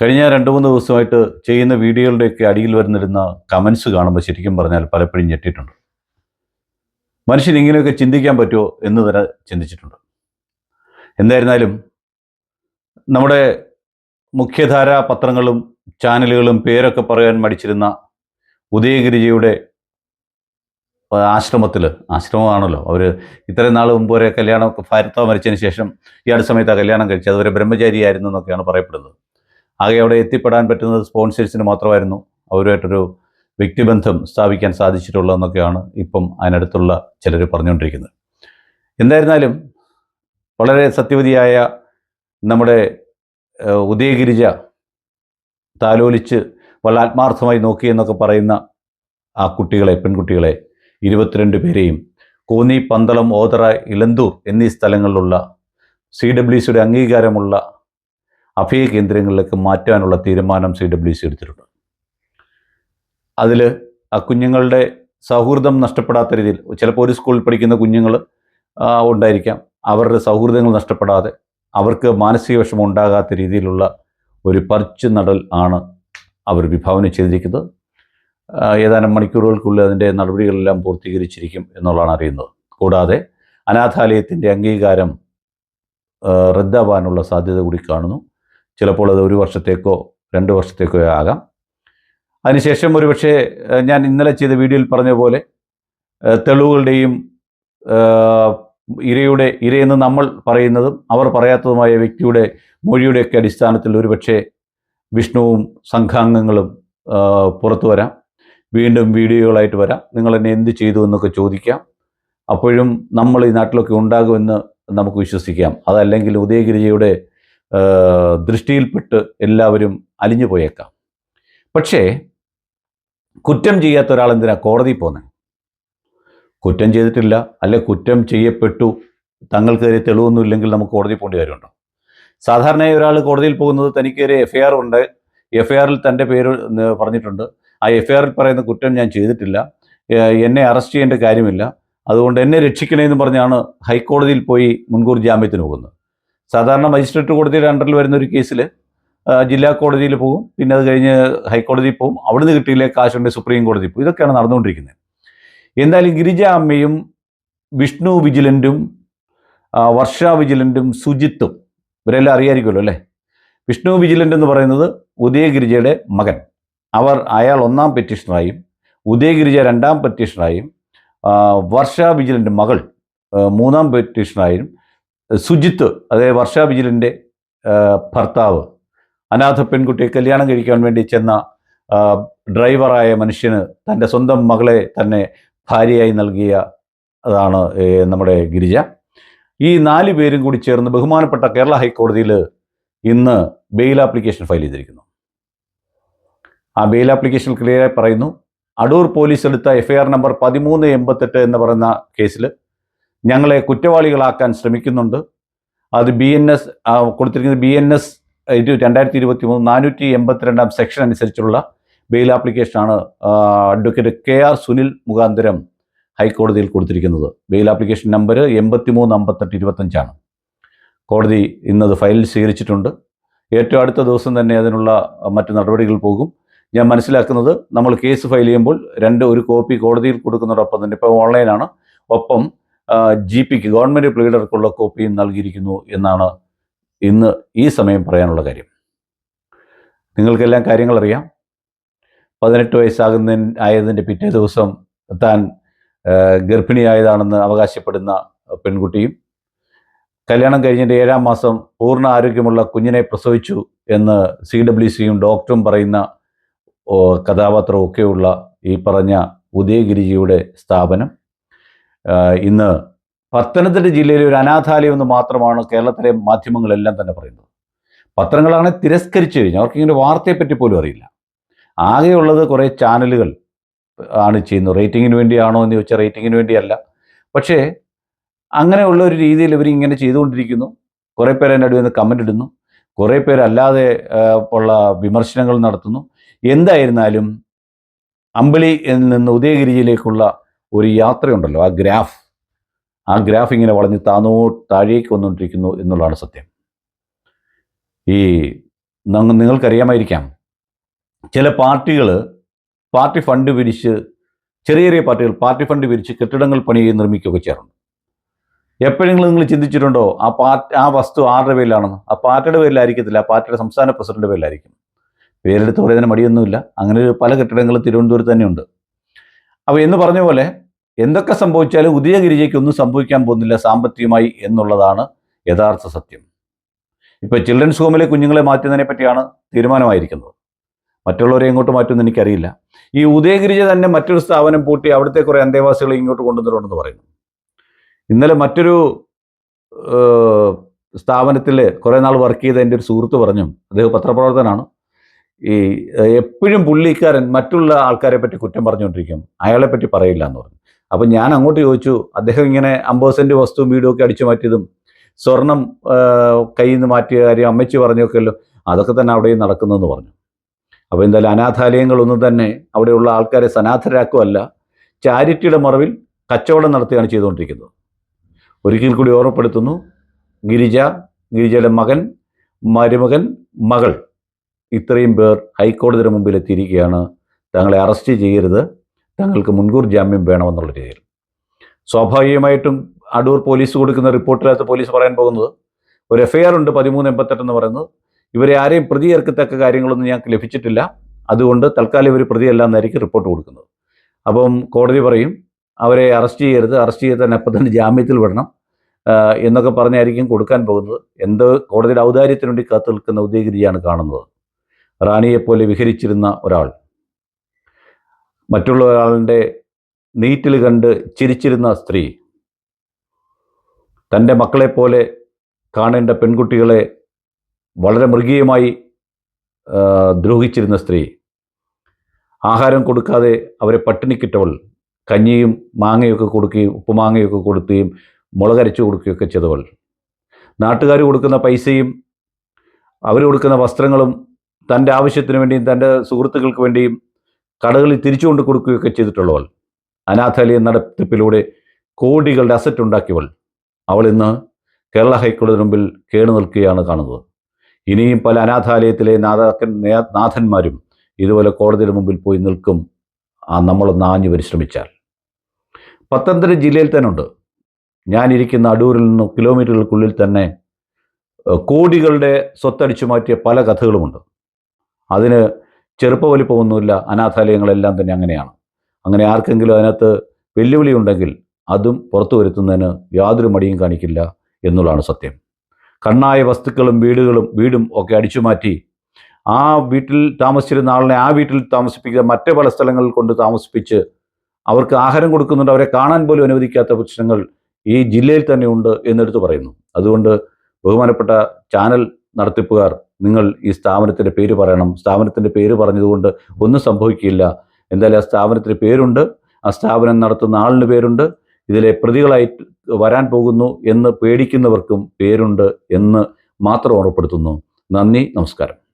കഴിഞ്ഞ രണ്ട് മൂന്ന് ദിവസമായിട്ട് ചെയ്യുന്ന വീഡിയോകളുടെയൊക്കെ അടിയിൽ വരുന്നിരുന്ന കമൻസ് കാണുമ്പോൾ ശരിക്കും പറഞ്ഞാൽ പലപ്പോഴും ഞെട്ടിയിട്ടുണ്ട്. മനുഷ്യൻ ഇങ്ങനെയൊക്കെ ചിന്തിക്കാൻ പറ്റുമോ എന്ന് വരെ ചിന്തിച്ചിട്ടുണ്ട്. എന്തായിരുന്നാലും നമ്മുടെ മുഖ്യധാര പത്രങ്ങളും ചാനലുകളും പേരൊക്കെ പറയാൻ മടിച്ചിരുന്ന ഉദയഗിരിജിയുടെ ആശ്രമത്തിൽ ആശ്രമമാണല്ലോ. അവർ ഇത്രയും നാൾ മുമ്പ് വരെ കല്യാണം ഭാരത മരിച്ചതിന് ശേഷം ഈ അടുത്ത സമയത്ത് ആ കല്യാണം കഴിച്ചത്. അതുവരെ ബ്രഹ്മചാരിയായിരുന്നു എന്നൊക്കെയാണ് പറയപ്പെടുന്നത്. ആകെ അവിടെ എത്തിപ്പെടാൻ പറ്റുന്നത് സ്പോൺസേഴ്സിന് മാത്രമായിരുന്നു. അവരുമായിട്ടൊരു വ്യക്തിബന്ധം സ്ഥാപിക്കാൻ സാധിച്ചിട്ടുള്ളതെന്നൊക്കെയാണ് ഇപ്പം അതിനടുത്തുള്ള ചിലർ പറഞ്ഞുകൊണ്ടിരിക്കുന്നത്. എന്തായിരുന്നാലും വളരെ സത്യവതിയായ നമ്മുടെ ഉദയഗിരിജ താലോലിച്ച് വളരെ ആത്മാർത്ഥമായി നോക്കിയെന്നൊക്കെ പറയുന്ന ആ കുട്ടികളെ പെൺകുട്ടികളെ ഇരുപത്തിരണ്ട് പേരെയും കോന്നി പന്തളം ഓതറ ഇലന്തൂർ എന്നീ സ്ഥലങ്ങളിലുള്ള സി ഡബ്ല്യു സിയുടെ അംഗീകാരമുള്ള അഭയ കേന്ദ്രങ്ങളിലേക്ക് മാറ്റാനുള്ള തീരുമാനം സി ഡബ്ല്യു സി എടുത്തിട്ടുണ്ട്. അതിൽ ആ കുഞ്ഞുങ്ങളുടെ സൗഹൃദം നഷ്ടപ്പെടാത്ത രീതിയിൽ ചിലപ്പോൾ ഒരു സ്കൂളിൽ പഠിക്കുന്ന കുഞ്ഞുങ്ങൾ ഉണ്ടായിരിക്കാം. അവരുടെ സൗഹൃദങ്ങൾ നഷ്ടപ്പെടാതെ അവർക്ക് മാനസിക വിഷമം ഉണ്ടാകാത്ത രീതിയിലുള്ള ഒരു പറിച്ചു നടൽ ആണ് അവർ വിഭാവനം ചെയ്തിരിക്കുന്നത്. ഏതാനും മണിക്കൂറുകൾക്കുള്ളിൽ അതിന്റെ നടപടികളെല്ലാം പൂർത്തീകരിച്ചിരിക്കും എന്നുള്ളതാണ് അറിയുന്നത്. കൂടാതെ അനാഥാലയത്തിന്റെ അംഗീകാരം റദ്ദാവാനുള്ള സാധ്യത കൂടി കാണുന്നു. ചിലപ്പോൾ അത് ഒരു വർഷത്തേക്കോ രണ്ട് വർഷത്തേക്കോ ആകാം. അതിനുശേഷം ഒരുപക്ഷെ ഞാൻ ഇന്നലെ ചെയ്ത വീഡിയോയിൽ പറഞ്ഞ പോലെ തെളിവുകളുടെയും ഇരയുടെ ഇരയെന്ന് നമ്മൾ പറയുന്നതും അവർ പറയാത്തതുമായ വ്യക്തിയുടെ മൊഴിയുടെയൊക്കെ അടിസ്ഥാനത്തിൽ ഒരുപക്ഷെ വിഷ്ണുവും സംഘാംഗങ്ങളും പുറത്തു വരാം. വീണ്ടും വീഡിയോകളായിട്ട് വരാം. നിങ്ങൾ എന്നെ എന്ത് ചെയ്തു എന്നൊക്കെ ചോദിക്കാം. അപ്പോഴും നമ്മൾ ഈ നാട്ടിലൊക്കെ ഉണ്ടാകുമെന്ന് നമുക്ക് വിശ്വസിക്കാം. അതല്ലെങ്കിൽ ഉദയഗിരിജയുടെ ദൃഷ്ടിയിൽപ്പെട്ട് എല്ലാവരും അലിഞ്ഞു പോയേക്കാം. പക്ഷേ കുറ്റം ചെയ്യാത്ത ഒരാൾ എന്തിനാ കോടതി പോകുന്നത് കുറ്റം ചെയ്തിട്ടില്ല അല്ലെ കുറ്റം ചെയ്യപ്പെട്ടു തങ്ങൾക്കെതിരെ തെളിവൊന്നും ഇല്ലെങ്കിൽ നമുക്ക് കോടതി പോകേണ്ട കാര്യമുണ്ടോ സാധാരണയായി ഒരാൾ കോടതിയിൽ പോകുന്നത് തനിക്കൊരു എഫ് ഐ ആർ ഉണ്ട്. എഫ് ഐ ആറിൽ തന്റെ പേര് പറഞ്ഞിട്ടുണ്ട്. ആ എഫ് ഐ ആറിൽ പറയുന്ന കുറ്റം ഞാൻ ചെയ്തിട്ടില്ല. എന്നെ അറസ്റ്റ് ചെയ്യേണ്ട കാര്യമില്ല. അതുകൊണ്ട് എന്നെ രക്ഷിക്കണേന്ന് പറഞ്ഞാണ് ഹൈക്കോടതിയിൽ പോയി മുൻകൂർ ജാമ്യത്തിന് പോകുന്നത്. സാധാരണ മജിസ്ട്രേറ്റ് കോടതിയുടെ അണ്ടറിൽ വരുന്ന ഒരു കേസിൽ ജില്ലാ കോടതിയിൽ പോകും. പിന്നെ അത് കഴിഞ്ഞ് ഹൈക്കോടതിയിൽ പോകും. അവിടുന്ന് കിട്ടിയില്ലേ കാശുണ്ടെങ്കിൽ സുപ്രീം കോടതി പോകും. ഇതൊക്കെയാണ് നടന്നുകൊണ്ടിരിക്കുന്നത്. എന്തായാലും ഗിരിജ അമ്മയും വിഷ്ണു വിജിലന്റും വർഷ വിജിലന്റും സുജിത്തും ഇവരെല്ലാം അറിയായിരിക്കുമല്ലോ അല്ലേ? വിഷ്ണു വിജിലന്റ് എന്ന് പറയുന്നത് ഉദയഗിരിജയുടെ മകൻ. അവർ അയാൾ ഒന്നാം പെറ്റീഷണറായും ഉദയഗിരിജ രണ്ടാം പെറ്റീഷണറായും വർഷ വിജിലന്റ് മകൾ മൂന്നാം പെറ്റീഷണറായും സുജിത്ത് അതായത് വർഷ വിജിലിന്റെ ഭർത്താവ്. അനാഥ പെൺകുട്ടിയെ കല്യാണം കഴിക്കാൻ വേണ്ടി ചെന്ന ഡ്രൈവറായ മനുഷ്യന് തന്റെ സ്വന്തം മകളെ തന്നെ ഭാര്യയായി നൽകിയ അതാണ് നമ്മുടെ ഗിരിജ. ഈ നാല് പേരും കൂടി ചേർന്ന് ബഹുമാനപ്പെട്ട കേരള ഹൈക്കോടതിയിൽ ഇന്ന് ബെയിൽ ആപ്ലിക്കേഷൻ ഫയൽ ചെയ്തിരിക്കുന്നു. ആ ബെയിൽ ആപ്ലിക്കേഷൻ ക്ലിയറായി പറയുന്നു. അടൂർ പോലീസ് എടുത്ത എഫ്ഐആർ നമ്പർ പതിമൂന്ന് എൺപത്തെട്ട് എന്ന് പറയുന്ന കേസിൽ ഞങ്ങളെ കുറ്റവാളികളാക്കാൻ ശ്രമിക്കുന്നുണ്ട്. അത് ബി എൻ എസ് കൊടുത്തിരിക്കുന്നത് ബി എൻ എസ് രണ്ടായിരത്തി ഇരുപത്തി മൂന്ന് നാനൂറ്റി എൺപത്തിരണ്ടാം സെക്ഷൻ അനുസരിച്ചുള്ള ബെയിൽ ആപ്ലിക്കേഷനാണ് അഡ്വക്കേറ്റ് കെ ആർ സുനിൽ മുഖാന്തരം ഹൈക്കോടതിയിൽ കൊടുത്തിരിക്കുന്നത്. ബെയിൽ ആപ്ലിക്കേഷൻ നമ്പർ എൺപത്തി മൂന്ന് അമ്പത്തെട്ട് ഇരുപത്തഞ്ചാണ്. കോടതി ഇന്നത് ഫയൽ സ്വീകരിച്ചിട്ടുണ്ട് ഏറ്റവും അടുത്ത ദിവസം തന്നെ അതിനുള്ള മറ്റു നടപടികൾ പോകും. ഞാൻ മനസ്സിലാക്കുന്നത് നമ്മൾ കേസ് ഫയൽ ചെയ്യുമ്പോൾ രണ്ട് ഒരു കോപ്പി കോടതിയിൽ കൊടുക്കുന്നതോടൊപ്പം തന്നെ ഇപ്പോൾ ഓൺലൈനാണ്. ഒപ്പം ജി പിക്ക് ഗവൺമെന്റ് പ്ലീഡർക്കുള്ള കോപ്പിയും നൽകിയിരിക്കുന്നു എന്നാണ് ഇന്ന് ഈ സമയം പറയാനുള്ള കാര്യം. നിങ്ങൾക്കെല്ലാം കാര്യങ്ങൾ അറിയാം. പതിനെട്ട് വയസ്സാകുന്ന ആയതിന്റെ പിറ്റേ ദിവസം താൻ ഗർഭിണിയായതാണെന്ന് അവകാശപ്പെടുന്ന പെൺകുട്ടിയും കല്യാണം കഴിഞ്ഞിട്ട് ഏഴാം മാസം പൂർണ ആരോഗ്യമുള്ള കുഞ്ഞിനെ പ്രസവിച്ചു എന്ന് സി ഡബ്ല്യു സിയും ഡോക്ടറും പറയുന്ന കഥാപാത്രമൊക്കെയുള്ള ഈ പറഞ്ഞ ഉദയഗിരിജിയുടെ സ്ഥാപനം. ഇന്ന് പത്തനംതിട്ട ജില്ലയിലെ ഒരു അനാഥാലയം എന്ന് മാത്രമാണ് കേരളത്തിലെ മാധ്യമങ്ങളെല്ലാം തന്നെ പറയുന്നത്. പത്രങ്ങളാണ് തിരസ്കരിച്ചു കഴിഞ്ഞാൽ അവർക്ക് ഇങ്ങനെ വാർത്തയെപ്പറ്റി പോലും അറിയില്ല. ആകെയുള്ളത് കുറേ ചാനലുകൾ ആണ് ചെയ്യുന്നത്. റേറ്റിങ്ങിന് വേണ്ടിയാണോ എന്ന് ചോദിച്ചാൽ റേറ്റിങ്ങിന് വേണ്ടിയല്ല. പക്ഷേ അങ്ങനെയുള്ള ഒരു രീതിയിൽ ഇവർ ഇങ്ങനെ ചെയ്തുകൊണ്ടിരിക്കുന്നു. കുറേ പേര് എന്റെ അടുത്ത് കമന്റ് ഇടുന്നു. കുറേ പേര് അല്ലാതെ ഉള്ള വിമർശനങ്ങൾ നടത്തുന്നു. എന്തായിരുന്നാലും അമ്പിളി നിന്ന് ഉദയഗിരിയിലേക്കുള്ള ഒരു യാത്രയുണ്ടല്ലോ ആ ഗ്രാഫ്. ആ ഗ്രാഫ് ഇങ്ങനെ വളഞ്ഞ് താന്നോ താഴേക്ക് വന്നുകൊണ്ടിരിക്കുന്നു എന്നുള്ളതാണ് സത്യം. ഈ നങ്ങ- നിങ്ങൾക്കറിയാമായിരിക്കാം ചില പാർട്ടികൾ പാർട്ടി ഫണ്ട് പിരിച്ച് ചെറിയ ചെറിയ പാർട്ടികൾ പാർട്ടി ഫണ്ട് പിരിച്ച് കെട്ടിടങ്ങൾ പണിയുകയും നിർമ്മിക്കുകയൊക്കെ ചെയ്യാറുണ്ട്. എപ്പോഴെങ്കിലും നിങ്ങൾ ചിന്തിച്ചിട്ടുണ്ടോ ആ പാർട്ടി ആ വസ്തു ആരുടെ പേരിലാണെന്ന്? ആ പാർട്ടിയുടെ പേരിലായിരിക്കത്തില്ല ആ പാർട്ടിയുടെ സംസ്ഥാന പ്രസിഡന്റിന്റെ പേരിലായിരിക്കും. പേരെടുത്ത് പറയുന്നതിന് മടിയൊന്നുമില്ല. അങ്ങനെ പല കെട്ടിടങ്ങളും തിരുവനന്തപുരത്ത് തന്നെയുണ്ട്. അപ്പോൾ എന്ന് പറഞ്ഞ പോലെ എന്തൊക്കെ സംഭവിച്ചാലും ഉദയഗിരിജയ്ക്ക് ഒന്നും സംഭവിക്കാൻ പോകുന്നില്ല സാമ്പത്തികമായി എന്നുള്ളതാണ് യഥാർത്ഥ സത്യം. ഇപ്പോൾ ചിൽഡ്രൻസ് ഹോമിലെ കുഞ്ഞുങ്ങളെ മാറ്റുന്നതിനെ പറ്റിയാണ് തീരുമാനമായിരിക്കുന്നത്. മറ്റുള്ളവരെ എങ്ങോട്ട് മാറ്റുമെന്ന് എനിക്കറിയില്ല. ഈ ഉദയഗിരിജ തന്നെ മറ്റൊരു സ്ഥാപനം പൂട്ടി അവിടുത്തെ കുറേ അന്തേവാസികളെ ഇങ്ങോട്ട് കൊണ്ടുവന്നിട്ടുണ്ടെന്ന് പറയുന്നു. ഇന്നലെ മറ്റൊരു സ്ഥാപനത്തിൽ കുറേ നാൾ വർക്ക് ചെയ്ത എന്റെ ഒരു സുഹൃത്ത് പറഞ്ഞു. അദ്ദേഹം പത്രപ്രവർത്തനാണ് ഈ എപ്പോഴും പുള്ളിക്കാരൻ മറ്റുള്ള ആൾക്കാരെ പറ്റി കുറ്റം പറഞ്ഞുകൊണ്ടിരിക്കും. അയാളെ പറ്റി പറയില്ല എന്ന് പറഞ്ഞു. അപ്പം ഞാൻ അങ്ങോട്ട് ചോദിച്ചു അദ്ദേഹം ഇങ്ങനെ അമ്പത് സെന്റ് വസ്തുവും വീടും ഒക്കെ അടിച്ചു മാറ്റിയതും സ്വർണം കയ്യിൽ നിന്ന് മാറ്റിയ കാര്യം അമ്മച്ചി പറഞ്ഞൊക്കെയല്ലോ അതൊക്കെ തന്നെ അവിടെയും നടക്കുന്നതെന്ന് പറഞ്ഞു. അപ്പോൾ എന്തായാലും അനാഥാലയങ്ങളൊന്നും തന്നെ അവിടെയുള്ള ആൾക്കാരെ സനാഥരാക്കുമല്ല ചാരിറ്റിയുടെ മറവിൽ കച്ചവടം നടത്തുകയാണ് ചെയ്തുകൊണ്ടിരിക്കുന്നത്. ഒരിക്കൽ കൂടി ഓർമ്മപ്പെടുത്തുന്നു ഗിരിജ ഗിരിജയുടെ മകൻ മരുമകൻ മകൾ. ഇത്രയും പേർ ഹൈക്കോടതിയുടെ മുമ്പിൽ എത്തിയിരിക്കുകയാണ് തങ്ങളെ അറസ്റ്റ് ചെയ്യരുത്. തങ്ങൾക്ക് മുൻകൂർ ജാമ്യം വേണമെന്നുള്ള രീതിയിൽ. സ്വാഭാവികമായിട്ടും അടൂർ പോലീസ് കൊടുക്കുന്ന റിപ്പോർട്ടിനകത്ത് പോലീസ് പറയാൻ പോകുന്നത് ഒരു എഫ്ഐആർ ഉണ്ട് പതിമൂന്ന് എൺപത്തെട്ട് എന്ന് പറയുന്നത്. ഇവരെ ആരെയും പ്രതി ഏർക്കത്തക്ക കാര്യങ്ങളൊന്നും ഞങ്ങൾക്ക് ലഭിച്ചിട്ടില്ല. അതുകൊണ്ട് തൽക്കാലം ഇവർ പ്രതിയല്ല എന്നായിരിക്കും റിപ്പോർട്ട് കൊടുക്കുന്നത്. അപ്പം കോടതി പറയും അവരെ അറസ്റ്റ് ചെയ്യരുത്. അറസ്റ്റ് ചെയ്ത് തന്നെ അപ്പം തന്നെ ജാമ്യത്തിൽ വിടണം. എന്നൊക്കെ പറഞ്ഞായിരിക്കും കൊടുക്കാൻ പോകുന്നത്. എന്ത് കോടതിയുടെ ഔദാര്യത്തിനുവേണ്ടി കാത്തു നിൽക്കുന്ന ഉദ്യോഗിയാണ് കാണുന്നത്. റാണിയെപ്പോലെ വിഹരിച്ചിരുന്ന ഒരാൾ. മറ്റുള്ള ഒരാളുടെ നീറ്റിൽ കണ്ട് ചിരിച്ചിരുന്ന സ്ത്രീ. തന്റെ മക്കളെപ്പോലെ കാണേണ്ട പെൺകുട്ടികളെ വളരെ മൃഗീയമായി ദ്രോഹിച്ചിരുന്ന സ്ത്രീ. ആഹാരം കൊടുക്കാതെ അവരെ പട്ടിണിക്കിട്ടവൾ കഞ്ഞിയും മാങ്ങയൊക്കെ കൊടുക്കുകയും ഉപ്പുമാങ്ങയൊക്കെ കൊടുക്കുകയും മുളകരച്ചു കൊടുക്കുകയൊക്കെ ചെയ്തവൾ. നാട്ടുകാർ കൊടുക്കുന്ന പൈസയും അവർ കൊടുക്കുന്ന വസ്ത്രങ്ങളും തന്റെ ആവശ്യത്തിന് വേണ്ടിയും തന്റെ സുഹൃത്തുക്കൾക്ക് വേണ്ടിയും കടകളിൽ തിരിച്ചു കൊണ്ട് കൊടുക്കുകയൊക്കെ ചെയ്തിട്ടുള്ളവൾ. അനാഥാലയ നടത്തിപ്പിലൂടെ കോടികളുടെ അസറ്റ് ഉണ്ടാക്കിയവൾ. അവൾ ഇന്ന് കേരള ഹൈക്കോടതി മുമ്പിൽ കേണു നിൽക്കുകയാണ് കാണുന്നത്. ഇനിയും പല അനാഥാലയത്തിലെ നാഥാക്കൻ നാഥന്മാരും ഇതുപോലെ കോടതിയുടെ മുമ്പിൽ പോയി നിൽക്കും. ആ നമ്മളൊന്ന് ആഞ്ഞു പരിശ്രമിച്ചാൽ. പത്തനംതിട്ട ജില്ലയിൽ തന്നെ ഉണ്ട് ഞാനിരിക്കുന്ന അടൂരിൽ നിന്ന് കിലോമീറ്ററുകൾക്കുള്ളിൽ തന്നെ കോടികളുടെ സ്വത്തടിച്ചു മാറ്റിയ പല കഥകളുമുണ്ട്. അതിന് ചെറുപ്പ വലിപ്പമൊന്നുമില്ല അനാഥാലയങ്ങളെല്ലാം തന്നെ അങ്ങനെയാണ്. അങ്ങനെ ആർക്കെങ്കിലും അതിനകത്ത് വെല്ലുവിളി ഉണ്ടെങ്കിൽ അതും പുറത്തു വരുത്തുന്നതിന് യാതൊരു മടിയും കാണിക്കില്ല എന്നുള്ളതാണ് സത്യം. കണ്ണായ വസ്തുക്കളും വീടുകളും വീടും ഒക്കെ അടിച്ചു മാറ്റി ആ വീട്ടിൽ താമസിച്ചിരുന്ന ആളിനെ ആ വീട്ടിൽ താമസിപ്പിക്കുക മറ്റു പല സ്ഥലങ്ങളിൽ കൊണ്ട് താമസിപ്പിച്ച് അവർക്ക് ആഹാരം കൊടുക്കുന്നുണ്ട്. അവരെ കാണാൻ പോലും അനുവദിക്കാത്ത പ്രശ്നങ്ങൾ ഈ ജില്ലയിൽ തന്നെ ഉണ്ട് എന്നെടുത്ത് പറയുന്നു. അതുകൊണ്ട് ബഹുമാനപ്പെട്ട ചാനൽ നടത്തിപ്പുകാർ നിങ്ങൾ ഈ സ്ഥാപനത്തിന്റെ പേര് പറയണം. സ്ഥാപനത്തിന്റെ പേര് പറഞ്ഞതുകൊണ്ട് ഒന്നും സംഭവിക്കില്ല. എന്തായാലും ആ സ്ഥാപനത്തിന് പേരുണ്ട്. ആ സ്ഥാപനം നടത്തുന്ന ആളിന് പേരുണ്ട്. ഇതിലെ പ്രതികളായി വരാൻ പോകുന്നു എന്ന് പേടിക്കുന്നവർക്കും പേരുണ്ട് എന്ന് മാത്രം ഓർമ്മപ്പെടുത്തുന്നു. നന്ദി നമസ്കാരം.